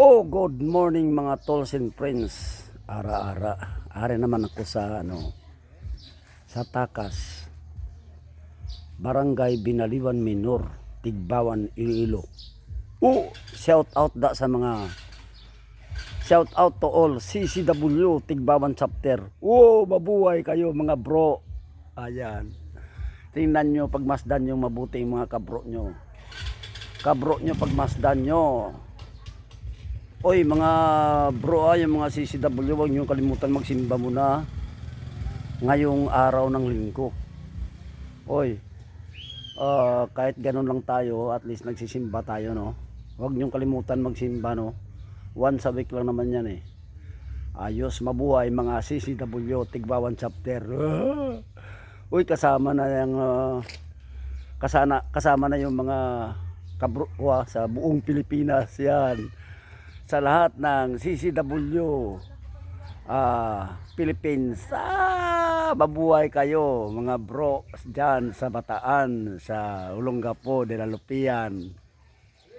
Oh, good morning mga tolls and friends. Ara-ara. Ari naman ako sa ano sa Takas. Barangay Binaliwan Minor, Tigbawan, Iloilo. Oh, shout out da sa mga Shout out to all CCW Tigbawan chapter. Oh, mabuhay kayo mga bro. Ayan. Tingnan nyo pagmasdan nyo mabuti yung mga kabro nyo. Kabro nyo pagmasdan nyo. Oy, mga bro, ah, yung mga CCW, huwag niyo kalimutan magsimba muna ngayong araw ng linggo. Oy, ah, kahit ganun lang tayo, at least nagsisimba tayo, no? Huwag niyo kalimutan magsimba, no? Once a week lang naman yan, eh. Ayos, mabuhay mga CCW, Tigbawan chapter. Uy, kasama na yung ah, kasana, kasama na yung mga kabro ah, sa buong Pilipinas yan sa lahat ng CCW ah Philippines ah, mabuhay kayo mga bro dyan sa Bataan sa Olongapo de la Lupian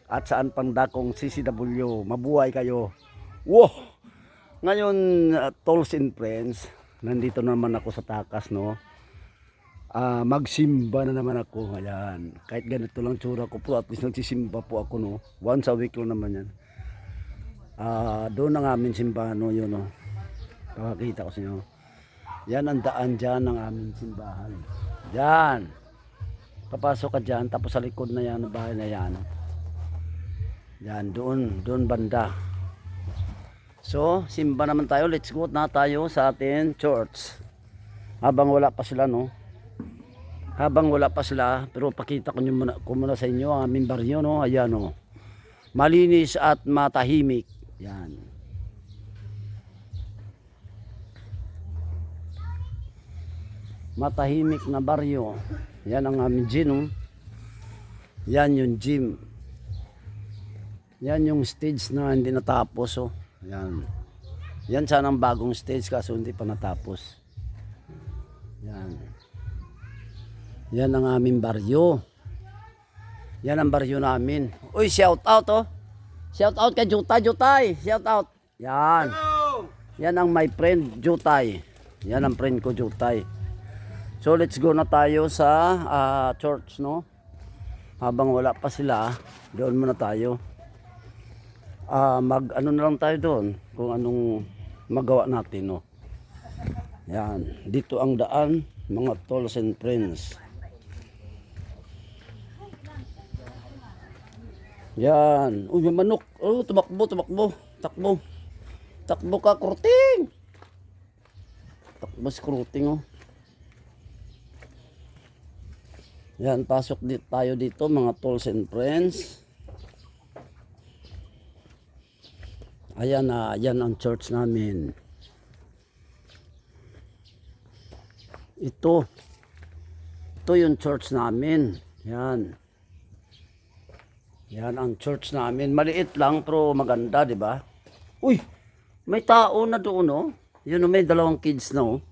at saan pang dakong CCW mabuhay kayo. Wow! Ngayon uh, tolls and friends nandito naman ako sa Takas no? Ah, magsimba na naman ako ayan. Kahit ganito lang tsura ko po at least nagsisimba po ako no? Once a week lang naman yan Ah, doon ang aming simbahan no, yun no. Pakakita ko sa inyo. Yan ang daan diyan ng aming simbahan. Diyan. Papasok ka diyan tapos sa likod na yan bahay na yan. Yan doon, doon banda. So, simba naman tayo. Let's go na tayo sa atin church. Habang wala pa sila no. Habang wala pa sila, pero pakita ko muna, ko muna sa inyo ang aming baryo no. Ayan no. Malinis at matahimik. Yan. Matahimik na baryo. Yan ang aming gym. oh. Yan yung gym. Yan yung stage na hindi natapos. Oh. Yan. Yan sana ang bagong stage kaso hindi pa natapos. Yan. Yan ang aming baryo. Yan ang baryo namin. Uy, shout out oh. Shout out kay Jutay, Jutay. Shout out. Yan. Yan ang my friend Jutay. Yan ang friend ko Jutay. So let's go na tayo sa ah, church no. Habang wala pa sila, doon muna tayo. Ah, mag ano na lang tayo doon kung anong magawa natin no. Yan, dito ang daan mga tolls and friends. Yan. Uy, may manok. Oh, tumakbo, tumakbo. Takbo. Takbo ka, kruting. Takbo si kruting, oh. Yan, pasok dito tayo dito, mga tolls and friends. Ayan na, yan ang church namin. Ito. Ito yung church namin. Yan. Yan ang church namin. Maliit lang pero maganda, di ba? Uy, may tao na doon, oh. Yun, oh, may dalawang kids na, oh.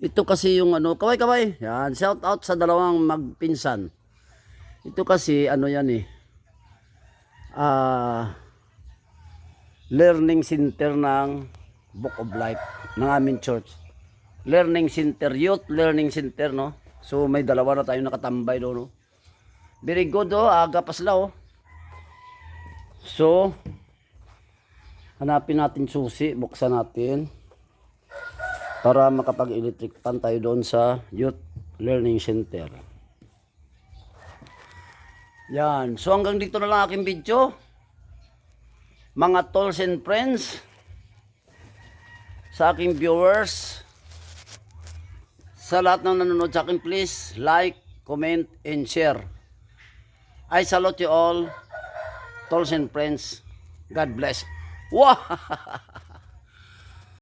Ito kasi yung ano, kaway kaway. Yan, shout out sa dalawang magpinsan. Ito kasi ano yan eh. Ah learning center ng Book of Life ng aming church. Learning center, youth learning center, no? So may dalawa na tayo nakatambay doon, no? Very good, oh. Aga pa sila, oh. So, hanapin natin susi, buksan natin para makapag-electric pan tayo doon sa Youth Learning Center. Yan. So hanggang dito na lang aking video. Mga tolls and friends, sa aking viewers, sa lahat ng nanonood sa akin, please like, comment, and share. I salute you all, tolls and friends. God bless. Wow!